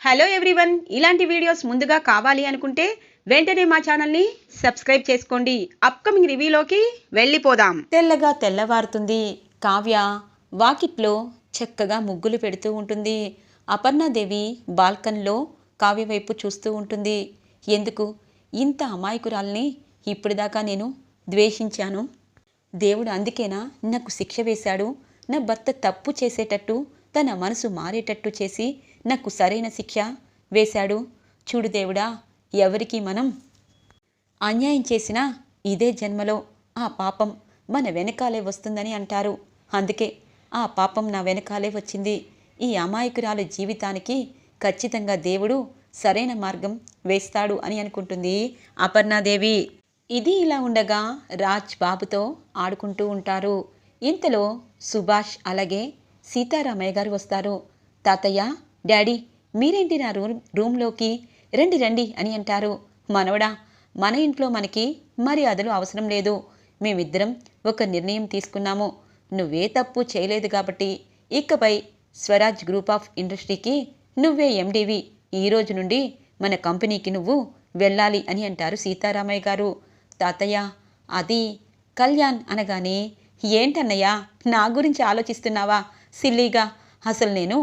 Hello everyone ఇలాంటి videos ముందుగా కావాలి అనుకుంటే వెంటనే మా ఛానల్ని సబ్స్క్రైబ్ చేసుకోండి. అప్కమింగ్ రివ్యూలోకి వెళ్ళిపోదాం. తెల్లగా తెల్లవారుతుంది. కావ్య వాకిట్లో చక్కగా ముగ్గులు పెడుతూ ఉంటుంది. అపర్ణాదేవి బాల్కన్లో కావ్య వైపు చూస్తూ ఉంటుంది. ఎందుకు? ఇంత అమాయకురాల్ని ఇప్పటిదాకా నేను ద్వేషించాను. దేవుడు అందుకేనా? నాకు శిక్ష వేశాడు. నా భర్త తప్పు చేసేటట్టు తన మనసు మారేటట్టు చేసి నాకు సరైన శిక్ష వేశాడు. చూడు దేవుడా ఎవరికి మనం అన్యాయం చేసినా ఇదే జన్మలో ఆ పాపం మన వెనకాలే వస్తుందని అంటారు. అందుకే ఆ పాపం నా వెనకాలే వచ్చింది. ఈ అమాయకురాలు జీవితానికి ఖచ్చితంగా దేవుడు సరైన మార్గం వేస్తాడు అని అనుకుంటుంది అపర్ణాదేవి. ఇది ఇలా ఉండగా రాజ్ బాబుతో ఆడుకుంటూ ఉంటారు. ఇంతలో సుభాష్ అలాగే సీతారామయ్య గారు వస్తారు. తాతయ్య డాడీ మీరేంటి నా రూమ్ రూమ్లోకి? రండి రండి అని అంటారు. మనవడా మన ఇంట్లో మనకి మర్యాదలు అవసరం లేదు. మేమిద్దరం ఒక నిర్ణయం తీసుకున్నాము. నువ్వే తప్పు చేయలేదు కాబట్టి. ఇకపై స్వరాజ్ గ్రూప్ ఆఫ్ ఇండస్ట్రీకి నువ్వే ఎండివి. ఈ రోజు నుండి మన కంపెనీకి నువ్వు వెళ్ళాలి అని అంటారు సీతారామయ్య గారు. తాతయ్య అది కళ్యాణ్ అనగానే ఏంటన్నయ్యా నా గురించి ఆలోచిస్తున్నావా? సిల్లీగా అసలు నేను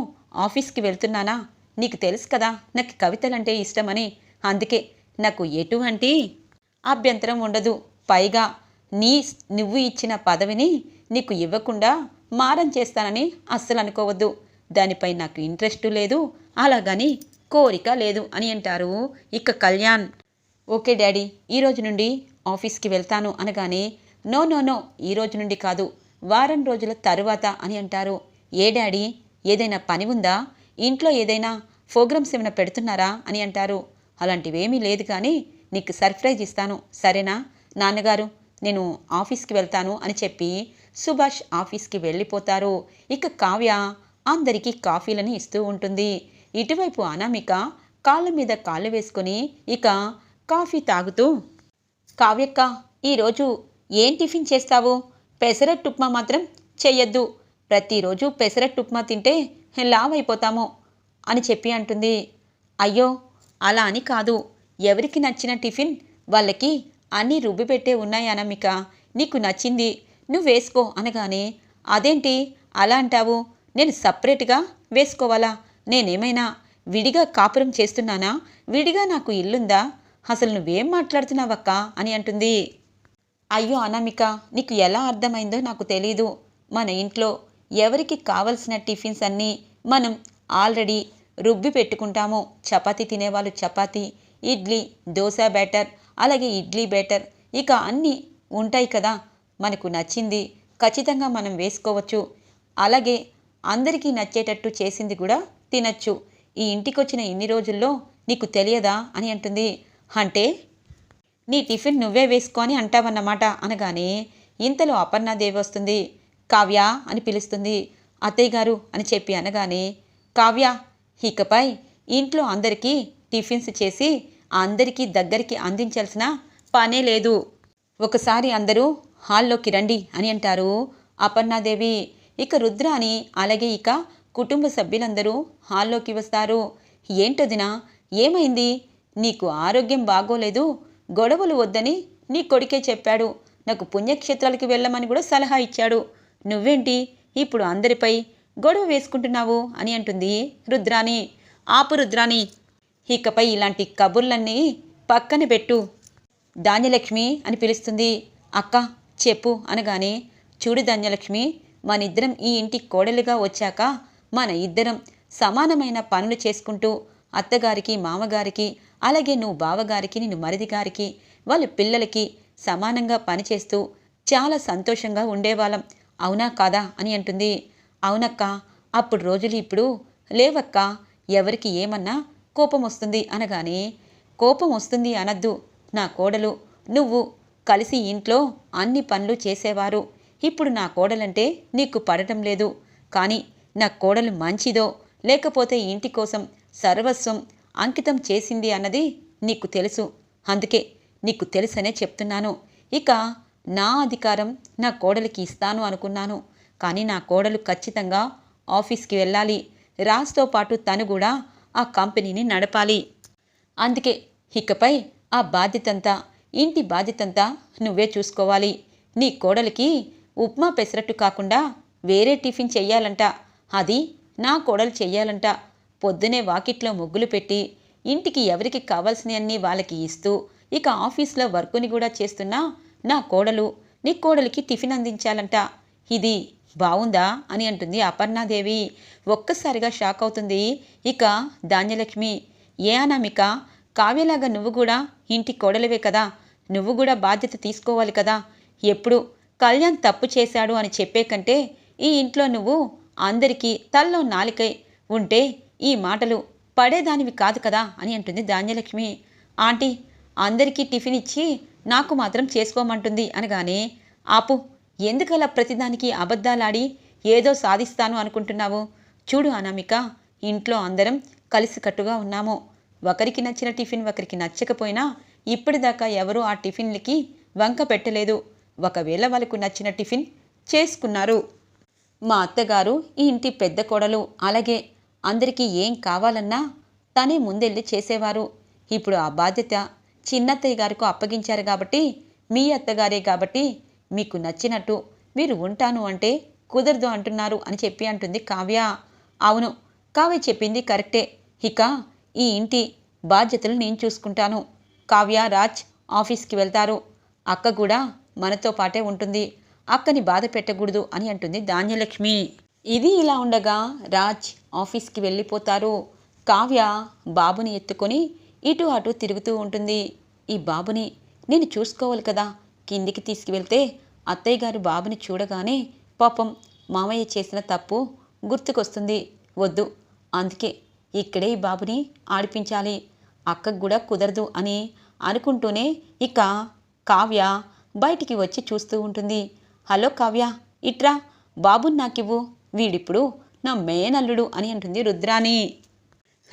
ఆఫీస్కి వెళ్తున్నానా? నీకు తెలుసు కదా నాకు కవితలంటే ఇష్టమని. అందుకే నాకు ఎటువంటి అభ్యంతరం ఉండదు. పైగా నీ నువ్వు ఇచ్చిన పదవిని నీకు ఇవ్వకుండా మారం చేస్తానని అస్సలు అనుకోవద్దు. దానిపై నాకు ఇంట్రెస్ట్ లేదు. అలాగని కోరిక లేదు అని అంటారు ఇక కళ్యాణ్. ఓకే డాడీ ఈ రోజు నుండి ఆఫీస్కి వెళ్తాను అనగానే నో నో నో ఈ రోజు నుండి కాదు వారం రోజుల తరువాత అని అంటారు ఏ డాడీ ఏదైనా పని ఉందా? ఇంట్లో ఏదైనా ప్రోగ్రామ్స్ ఏమైనా పెడుతున్నారా? అని అంటారు. అలాంటివేమీ లేదు కానీ నీకు సర్ప్రైజ్ ఇస్తాను సరేనా? నాన్నగారు నేను ఆఫీస్కి వెళ్తాను అని చెప్పి సుభాష్ ఆఫీస్కి వెళ్ళిపోతారు. ఇక కావ్య అందరికీ కాఫీలని ఇస్తూ ఉంటుంది. ఇటువైపు అనామిక కాళ్ళ మీద కాళ్ళు వేసుకొని ఇక కాఫీ తాగుతూ కావ్యక్క ఈరోజు ఏం టిఫిన్ చేస్తావు? పెసరట్టు ఉప్మా మాత్రం చెయ్యొద్దు. ప్రతిరోజు పెసరట్టు ఉప్మా తింటే లావ్ అయిపోతాము అని చెప్పి అంటుంది. అయ్యో అలా అని కాదు. ఎవరికి నచ్చిన టిఫిన్ వాళ్ళకి అన్నీ రుబ్బి పెట్టే ఉన్నాయి అనమిక. నీకు నచ్చింది నువ్వు వేసుకో అనగానే అదేంటి? అలా అంటావు? నేను సపరేట్గా వేసుకోవాలా? నేనేమైనా విడిగా కాపురం చేస్తున్నానా? విడిగా నాకు ఇల్లుందా? అసలు నువ్వేం మాట్లాడుతున్నావక్క? అని అంటుంది. అయ్యో అనామిక నీకు ఎలా అర్థమైందో నాకు తెలీదు. మన ఇంట్లో ఎవరికి కావలసిన టిఫిన్స్ అన్నీ మనం ఆల్రెడీ రుబ్బి పెట్టుకుంటాము. చపాతి తినేవాళ్ళు చపాతి ఇడ్లీ దోశ బ్యాటర్ అలాగే ఇడ్లీ బ్యాటర్ ఇక అన్నీ ఉంటాయి కదా. మనకు నచ్చింది ఖచ్చితంగా మనం వేసుకోవచ్చు. అలాగే అందరికీ నచ్చేటట్టు చేసింది కూడా తినచ్చు. ఈ ఇంటికి వచ్చిన ఇన్ని రోజుల్లో నీకు తెలియదా అని అంటుంది. అంటే నీ టిఫిన్ నువ్వే వేసుకో అని అంటావన్నమాట అనగానే ఇంతలో అపర్ణాదేవి వస్తుంది. కావ్య అని పిలుస్తుంది. అత్తయ్య గారు అని చెప్పి అనగానే కావ్య ఇకపై ఇంట్లో అందరికీ టిఫిన్స్ చేసి అందరికీ దగ్గరికి అందించాల్సిన పనే లేదు. ఒకసారి అందరూ హాల్లోకి రండి అని అంటారు అపర్ణాదేవి. ఇక రుద్ర అని అలాగే ఇక కుటుంబ సభ్యులందరూ హాల్లోకి వస్తారు. ఏంటదినా ఏమైంది? నీకు ఆరోగ్యం బాగోలేదు గొడవలు వద్దని నీ కొడుకే చెప్పాడు. నాకు పుణ్యక్షేత్రాలకి వెళ్ళమని కూడా సలహా ఇచ్చాడు. నువ్వేంటి? ఇప్పుడు అందరిపై గొడవ వేసుకుంటున్నావు అని అంటుంది రుద్రాణి. ఆపు రుద్రాణి. ఇకపై ఇలాంటి కబుర్లన్నీ పక్కన పెట్టు. ధాన్యలక్ష్మి అని పిలుస్తుంది. అక్క చెప్పు అనగానే చూడు ధాన్యలక్ష్మి మనిద్దరం ఈ ఇంటి కోడలుగా వచ్చాక మన ఇద్దరం సమానమైన పనులు చేసుకుంటూ అత్తగారికి మామగారికి అలాగే నువ్వు బావగారికి నేను మరిది గారికి వాళ్ళ పిల్లలకి సమానంగా పనిచేస్తూ చాలా సంతోషంగా ఉండేవాళ్ళం. అవునా కాదా అని అంటుంది. అవునక్క అప్పుడు రోజులు ఇప్పుడు లేవక్క ఎవరికి ఏమన్నా కోపం వస్తుంది అనగానే కోపం వస్తుంది అనద్దు నా కోడలు నువ్వు కలిసి ఇంట్లో అన్ని పనులు చేసేవారు ఇప్పుడు నా కోడలంటే నీకు పడటం లేదు కానీ నా కోడలు మంచిదో లేకపోతే ఇంటి కోసం సర్వస్వం అంకితం చేసింది అన్నది నీకు తెలుసు అందుకే నీకు తెలుసనే చెప్తున్నాను. ఇక నా అధికారం నా కోడలికి ఇస్తాను అనుకున్నాను. కానీ నా కోడలు ఖచ్చితంగా ఆఫీస్కి వెళ్ళాలి. రాజ్తో పాటు తను కూడా ఆ కంపెనీని నడపాలి. అందుకే ఇకపై ఆ బాధ్యతంతా ఇంటి బాధ్యతంతా నువ్వే చూసుకోవాలి. నీ కోడలికి ఉప్మా పెసరట్టు కాకుండా వేరే టిఫిన్ చెయ్యాలంట. అది నా కోడలు చెయ్యాలంట. పొద్దునే వాకిట్లో ముగ్గులు పెట్టి ఇంటికి ఎవరికి కావాల్సినవన్నీ వాళ్ళకి ఇస్తూ ఇక ఆఫీస్లో వర్కుని కూడా చేస్తున్నా నా కోడలు నీ కోడలికి టిఫిన్ అందించాలంట. ఇది బావుందా? అని అంటుంది అపర్ణాదేవి. ఒక్కసారిగా షాక్ అవుతుంది. ఇక ధాన్యలక్ష్మి ఏ అనామిక? కావ్యలాగా నువ్వు కూడా ఇంటి కోడలివే కదా. నువ్వు కూడా బాధ్యత తీసుకోవాలి కదా. ఎప్పుడు? కళ్యాణ్ తప్పు చేశాడు అని చెప్పే కంటే ఈ ఇంట్లో నువ్వు అందరికీ తల్లో నాలికై ఉంటే ఈ మాటలు పడేదానివి కాదు కదా అని అంటుంది ధాన్యలక్ష్మి. ఆంటీ అందరికీ టిఫిన్ ఇచ్చి నాకు మాత్రం చేసుకోమంటుంది అనగానే ఆపు ఎందుకలా ప్రతిదానికి అబద్ధాలాడి ఏదో సాధిస్తాను అనుకుంటున్నావు? చూడు అనామిక ఇంట్లో అందరం కలిసికట్టుగా ఉన్నాము. ఒకరికి నచ్చిన టిఫిన్ ఒకరికి నచ్చకపోయినా ఇప్పటిదాకా ఎవరూ ఆ టిఫిన్లకి వంక పెట్టలేదు. ఒకవేళ వాళ్ళకు నచ్చిన టిఫిన్ చేసుకున్నారు. మా అత్తగారు ఈ ఇంటి పెద్ద కోడలు. అలాగే అందరికీ ఏం కావాలన్నా తనే ముందెళ్ళి చేసేవారు. ఇప్పుడు ఆ బాధ్యత చిన్నత్తయ్య గారికి అప్పగించారు కాబట్టి మీ అత్తగారే కాబట్టి మీకు నచ్చినట్టు మీరు ఉంటాను అంటే కుదరదు అంటున్నారు అని చెప్పి అంటుంది కావ్య. అవును కావ్య చెప్పింది కరెక్టే. ఇక ఈ ఇంటి బాధ్యతలు నేను చూసుకుంటాను. కావ్య రాజ్ ఆఫీస్కి వెళ్తారు. అక్క కూడా మనతో పాటే ఉంటుంది. అక్కని బాధ పెట్టకూడదు అని అంటుంది ధాన్యలక్ష్మి. ఇది ఇలా ఉండగా రాజ్ ఆఫీస్కి వెళ్ళిపోతారు. కావ్య బాబుని ఎత్తుకొని ఇటు అటు తిరుగుతూ ఉంటుంది. ఈ బాబుని నేను చూసుకోవాలి కదా. కిందికి తీసుకువెళ్తే అత్తయ్య గారు బాబుని చూడగానే పాపం మామయ్య చేసిన తప్పు గుర్తుకొస్తుంది. వద్దు. అందుకే ఇక్కడే ఈ బాబుని ఆడిపించాలి. అక్కకు కూడా కుదరదు అని అనుకుంటూనే ఇక కావ్య బయటికి వచ్చి చూస్తూ ఉంటుంది. హలో కావ్య ఇట్రా బాబుని నాకివ్వు. వీడిప్పుడు నా మేనల్లుడు అని అంటుంది రుద్రాణి.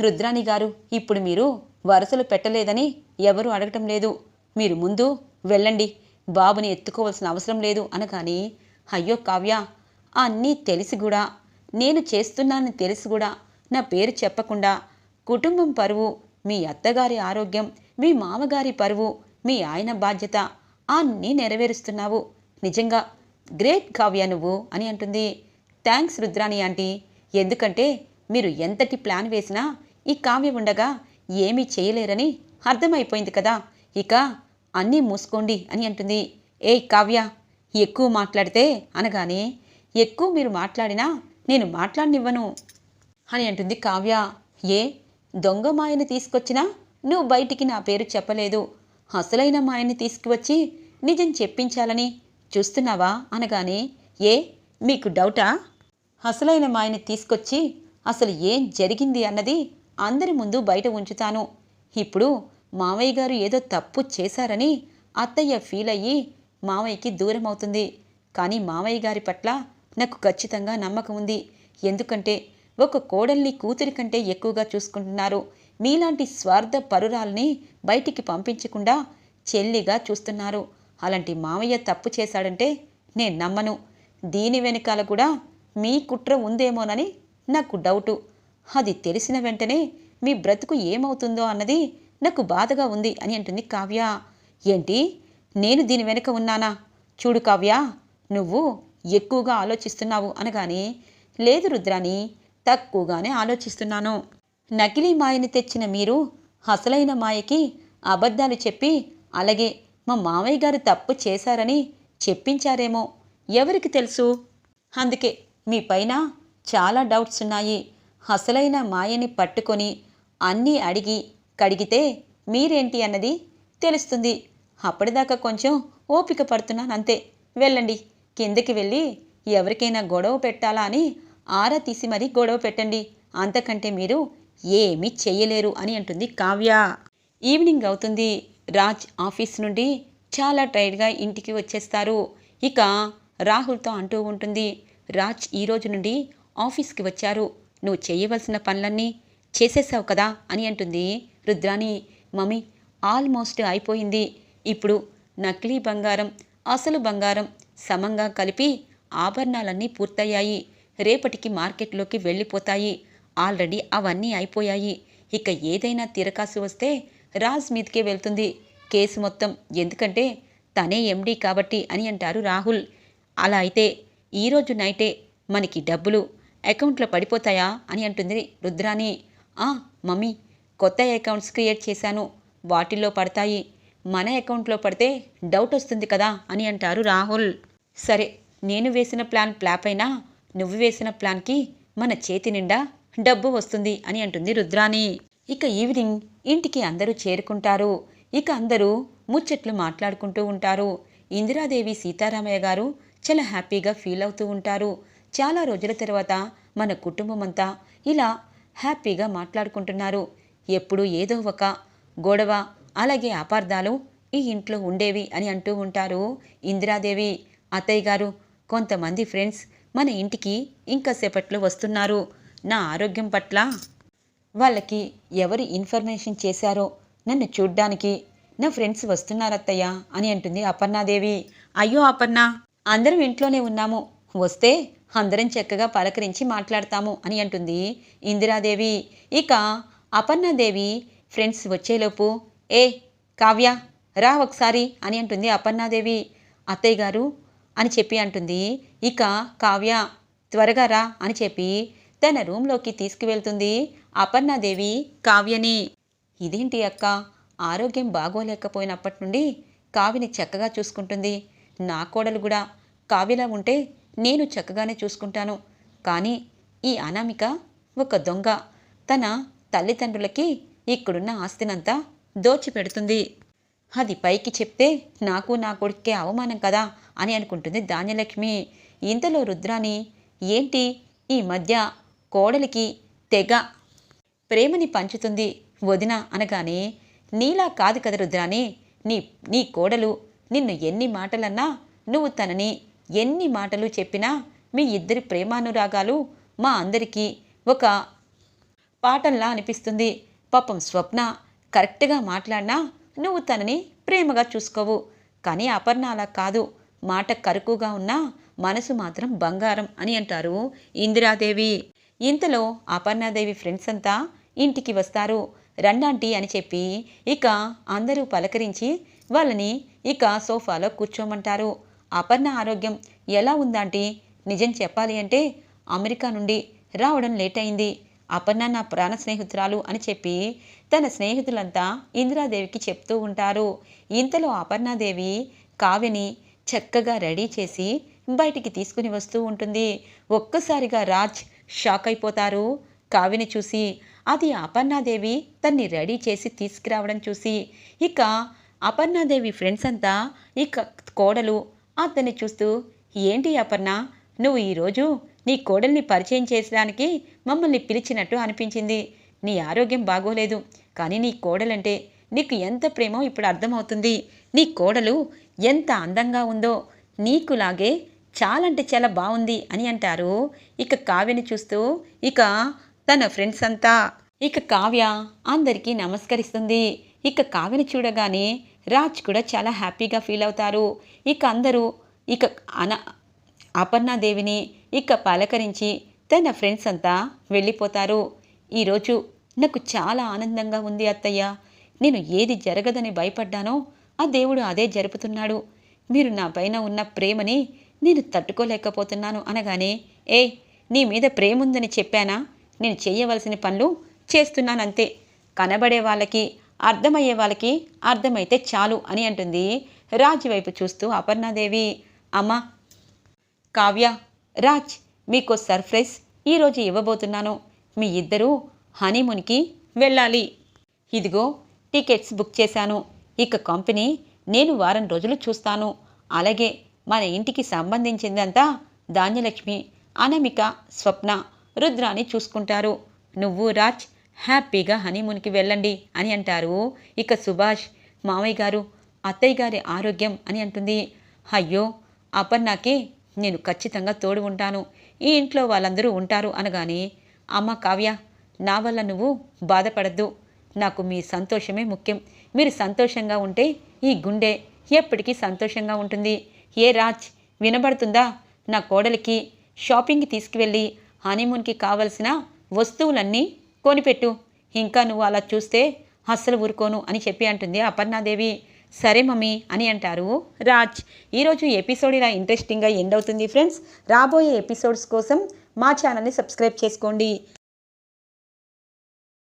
రుద్రాణి గారు ఇప్పుడు మీరు వరసలు పెట్టలేదని ఎవరూ అడగటం లేదు. మీరు ముందు వెళ్ళండి. బాబుని ఎత్తుకోవాల్సిన అవసరం లేదు అనగాని అయ్యో కావ్య అన్నీ తెలిసి కూడా నేను చేస్తున్నానని తెలిసి కూడా నా పేరు చెప్పకుండా కుటుంబం పరువు మీ అత్తగారి ఆరోగ్యం మీ మామగారి పరువు మీ ఆయన బాధ్యత అన్నీ నెరవేరుస్తున్నావు. నిజంగా గ్రేట్ కావ్య నువ్వు అని అంటుంది. Thanks Rudrani aunty. ఎందుకంటే మీరు ఎంతటి ప్లాన్ వేసినా ఈ కావ్య ఉండగా ఏమీ చేయలేరని అర్థమైపోయింది కదా. ఇక అన్నీ మూసుకోండి అని అంటుంది. ఏయ్ కావ్య ఎక్కువ మాట్లాడితే అనగానే ఎక్కువ మీరు మాట్లాడినా నేను మాట్లాడనివ్వను అని అంటుంది కావ్య. ఏ దొంగ మాయని తీసుకొచ్చినా నువ్వు బయటికి నా పేరు చెప్పలేదు. అసలైన మాయని తీసుకువచ్చి నిజం చెప్పించాలని చూస్తున్నావా అనగానే ఏ మీకు డౌటా? అసలైన మాయని తీసుకొచ్చి అసలు ఏం జరిగింది అన్నది అందరి ముందు బయట ఉంచుతాను. ఇప్పుడు మావయ్య గారు ఏదో తప్పు చేశారని అత్తయ్య ఫీల్ అయ్యి మావయ్యకి దూరం అవుతుంది కానీ మావయ్య గారి పట్ల నాకు ఖచ్చితంగా నమ్మకం ఉంది. ఎందుకంటే ఒక కోడల్ని కూతురి కంటే ఎక్కువగా చూసుకుంటున్నారు. మీలాంటి స్వార్థ పరురాల్ని బయటికి పంపించకుండా చెల్లిగా చూస్తున్నారు. అలాంటి మావయ్య తప్పు చేశాడంటే నేను నమ్మను. దీని వెనకాల కూడా మీ కుట్ర ఉందేమోనని నాకు డౌటు. అది తెలిసిన వెంటనే మీ బ్రతుకు ఏమవుతుందో అన్నది నాకు బాధగా ఉంది అని అంటుంది కావ్య. ఏంటి? నేను దీని వెనుక ఉన్నానా? చూడు కావ్య నువ్వు ఎక్కువగా ఆలోచిస్తున్నావు అనగానే లేదు రుద్రాని తక్కువగానే ఆలోచిస్తున్నాను. నకిలీ మాయని తెచ్చిన మీరు అసలైన మాయకి అబద్ధాలు చెప్పి అలాగే మా మామయ్య గారు తప్పు చేశారని చెప్పించారేమో. ఎవరికి తెలుసు? అందుకే మీ పైన చాలా డౌట్స్ ఉన్నాయి. అసలైన మాయని పట్టుకొని అన్నీ అడిగి కడిగితే మీరేంటి అన్నది తెలుస్తుంది. అప్పటిదాకా కొంచెం ఓపిక పడుతున్నాను అంతే వెళ్ళండి. కిందకి వెళ్ళి ఎవరికైనా గొడవ పెట్టాలా అని ఆరా తీసి మరీ గొడవ పెట్టండి. అంతకంటే మీరు ఏమీ చెయ్యలేరు అని అంటుంది కావ్య. ఈవినింగ్ అవుతుంది. రాజ్ ఆఫీస్ నుండి చాలా టైర్డ్గా ఇంటికి వచ్చేస్తారు. ఇక రాహుల్తో అంటూ ఉంటుంది. రాజ్ ఈ రోజు నుండి ఆఫీస్కి వచ్చారు. నువ్వు చేయవలసిన పనులన్నీ చేసేసావు కదా అని అంటుంది రుద్రాని మమ్మీ ఆల్మోస్ట్ అయిపోయింది. ఇప్పుడు నకిలీ బంగారం అసలు బంగారం సమంగా కలిపి ఆభరణాలన్నీ పూర్తయ్యాయి. రేపటికి మార్కెట్లోకి వెళ్ళిపోతాయి. ఆల్రెడీ అవన్నీ అయిపోయాయి. ఇక ఏదైనా తిరకాసు వస్తే రాజ్ మీదకే వెళ్తుంది. కేసు మొత్తం ఎందుకంటే తనే ఎండీ కాబట్టి అని అంటారు రాహుల్. అలా అయితే ఈరోజు నైటే మనకి డబ్బులు అకౌంట్లో పడిపోతాయా అని అంటుంది రుద్రాని ఆ మమ్మీ కొత్త అకౌంట్స్ క్రియేట్ చేశాను. వాటిల్లో పడతాయి. మన అకౌంట్లో పడితే డౌట్ వస్తుంది కదా అని అంటారు రాహుల్. సరే నేను వేసిన ప్లాన్ ప్లాప్ అయినా నువ్వు వేసిన ప్లాన్కి మన చేతి నిండా డబ్బు వస్తుంది అని అంటుంది రుద్రాని ఇక ఈవినింగ్ ఇంటికి అందరూ చేరుకుంటారు. ఇక అందరూ ముచ్చట్లు మాట్లాడుకుంటూ ఉంటారు. ఇందిరాదేవి సీతారామయ్య గారు చాలా హ్యాపీగా ఫీల్ అవుతూ ఉంటారు. చాలా రోజుల తర్వాత మన కుటుంబం అంతా ఇలా హ్యాపీగా మాట్లాడుకుంటున్నారు. ఎప్పుడూ ఏదో ఒక గొడవ అలాగే అపార్థాలు ఈ ఇంట్లో ఉండేవి అని అంటూ ఉంటారు ఇందిరాదేవి అత్తయ్య గారు. కొంతమంది ఫ్రెండ్స్ మన ఇంటికి ఇంకా సేపట్లో వస్తున్నారు. నా ఆరోగ్యం పట్ల వాళ్ళకి ఎవరు ఇన్ఫర్మేషన్ చేశారో నన్ను చూడ్డానికి నా ఫ్రెండ్స్ వస్తున్నారత్తయ్య అని అంటుంది అపర్ణాదేవి. అయ్యో అపర్ణ అందరం ఇంట్లోనే ఉన్నాము. వస్తే అందరం చక్కగా పలకరించి మాట్లాడతాము అని అంటుంది ఇందిరాదేవి. ఇక అపర్ణాదేవి ఫ్రెండ్స్ వచ్చేలోపు ఏ కావ్య రా ఒకసారి అని అంటుంది అపర్ణాదేవి. అత్తయ్య గారు అని చెప్పి అంటుంది. ఇక కావ్య త్వరగా రా అని చెప్పి తన రూంలోకి తీసుకువెళ్తుంది అపర్ణాదేవి కావ్యని. ఇదేంటి అక్క ఆరోగ్యం బాగోలేకపోయినప్పటి నుండి కావ్యని చక్కగా చూసుకుంటుంది. నా కోడలు కూడా కావ్యలా ఉంటే నేను చక్కగానే చూసుకుంటాను. కానీ ఈ అనామిక ఒక దొంగ. తన తల్లిదండ్రులకి ఇక్కడున్న ఆస్తినంతా దోచిపెడుతుంది. అది పైకి చెప్తే నాకు నా కొడుకే అవమానం కదా అని అనుకుంటుంది ధాన్యలక్ష్మి. ఇంతలో రుద్రాని ఏంటి? ఈ మధ్య కోడలికి తెగ ప్రేమని పంచుతుంది వదిన అనగానే నీలా కాదు కదా రుద్రాని. నీ నీ కోడలు నిన్ను ఎన్ని మాటలన్నా నువ్వు తనని ఎన్ని మాటలు చెప్పినా మీ ఇద్దరి ప్రేమానురాగాలు మా అందరికీ ఒక పాఠంలా అనిపిస్తుంది. పాపం స్వప్న కరెక్ట్గా మాట్లాడినా నువ్వు తనని ప్రేమగా చూసుకోవు. కానీ అపర్ణ అలా కాదు. మాట కరుకుగా ఉన్నా మనసు మాత్రం బంగారం అని అంటారు ఇందిరాదేవి. ఇంతలో అపర్ణాదేవి ఫ్రెండ్స్ అంతా ఇంటికి వస్తారు. రండాంటి అని చెప్పి ఇక అందరూ పలకరించి వాళ్ళని ఇక సోఫాలో కూర్చోమంటారు. అపర్ణ ఆరోగ్యం ఎలా ఉందాంటి నిజం చెప్పాలి అంటే అమెరికా నుండి రావడం లేట్ అయింది. అపర్ణ నా ప్రాణ స్నేహితురాలు అని చెప్పి తన స్నేహితులంతా ఇందిరాదేవికి చెప్తూ ఉంటారు. ఇంతలో అపర్ణాదేవి కావ్యని చక్కగా రెడీ చేసి బయటికి తీసుకుని వస్తూ ఉంటుంది. ఒక్కసారిగా రాజ్ షాక్ అయిపోతారు. కావ్యని చూసి అది అపర్ణాదేవి తన్ని రెడీ చేసి తీసుకురావడం చూసి ఇక అపర్ణాదేవి ఫ్రెండ్స్ అంతా ఇక కోడలు అతన్ని చూస్తూ ఏంటి అపర్ణ? నువ్వు ఈరోజు నీ కోడల్ని పరిచయం చేసడానికి మమ్మల్ని పిలిచినట్టు అనిపించింది. నీ ఆరోగ్యం బాగోలేదు. కానీ నీ కోడలంటే నీకు ఎంత ప్రేమో ఇప్పుడు అర్థమవుతుంది. నీ కోడలు ఎంత అందంగా ఉందో నీకులాగే చాలా అంటే చాలా బాగుంది అని అంటారు. ఇక కావ్యని చూస్తూ ఇక తన ఫ్రెండ్స్ అంతా ఇక కావ్య అందరికీ నమస్కరిస్తుంది. ఇక కావ్యని చూడగానే రాజ్ కూడా చాలా హ్యాపీగా ఫీల్ అవుతారు. ఇక అందరూ ఇక అన అపర్ణాదేవిని ఇక పలకరించి తన ఫ్రెండ్స్ అంతా వెళ్ళిపోతారు. ఈరోజు నాకు చాలా ఆనందంగా ఉంది అత్తయ్య. నేను ఏది జరగదని భయపడ్డానో ఆ దేవుడు అదే జరుపుతున్నాడు. మీరు నా పైన ఉన్న ప్రేమని నేను తట్టుకోలేకపోతున్నాను అనగానే ఏ నీ మీద ప్రేమ ఉందని చెప్పానా? నేను చేయవలసిన పనులు చేస్తున్నానంతే. కనబడే వాళ్ళకి అర్థమయ్యే వాళ్ళకి అర్థమైతే చాలు అని అంటుంది. రాజ్ వైపు చూస్తూ అపర్ణాదేవి అమ్మా కావ్య రాజ్ మీకు సర్ప్రైజ్ ఈరోజు ఇవ్వబోతున్నాను. మీ ఇద్దరూ హనీమూన్కి వెళ్ళాలి. ఇదిగో టికెట్స్ బుక్ చేశాను. ఇక కంపెనీ నేను వారం రోజులు చూస్తాను. అలాగే మన ఇంటికి సంబంధించిందంతా ధాన్యలక్ష్మి అనమిక స్వప్న రుద్రాని చూసుకుంటారు. నువ్వు రాజ్ హ్యాపీగా హనీమూన్కి వెళ్ళండి అని అంటారు. ఇక సుభాష్ మామయ్య గారు అత్తయ్య గారి ఆరోగ్యం అని అంటుంది. అయ్యో అపర్ణకి నేను ఖచ్చితంగా తోడు ఉంటాను. ఈ ఇంట్లో వాళ్ళందరూ ఉంటారు అనగానే అమ్మ కావ్య నా వల్ల నువ్వు బాధపడద్దు. నాకు మీ సంతోషమే ముఖ్యం. మీరు సంతోషంగా ఉంటే ఈ గుండె ఎప్పటికీ సంతోషంగా ఉంటుంది. ఏ రాజ్ వినబడుతుందా నా కోడలికి? షాపింగ్కి తీసుకువెళ్ళి హనీమూన్కి కావలసిన వస్తువులన్నీ కొనిపెట్టు. ఇంకా నువ్వు అలా చూస్తే అస్సలు ఊరుకోను అని చెప్పి అంటుంది అపర్ణాదేవి. సరే మమ్మీ అని అంటారు రాజ్. ఈరోజు ఎపిసోడ్ ఇలా ఇంట్రెస్టింగ్గా ఎండ్ అవుతుంది ఫ్రెండ్స్. రాబోయే ఎపిసోడ్స్ కోసం మా ఛానల్ని సబ్స్క్రైబ్ చేసుకోండి.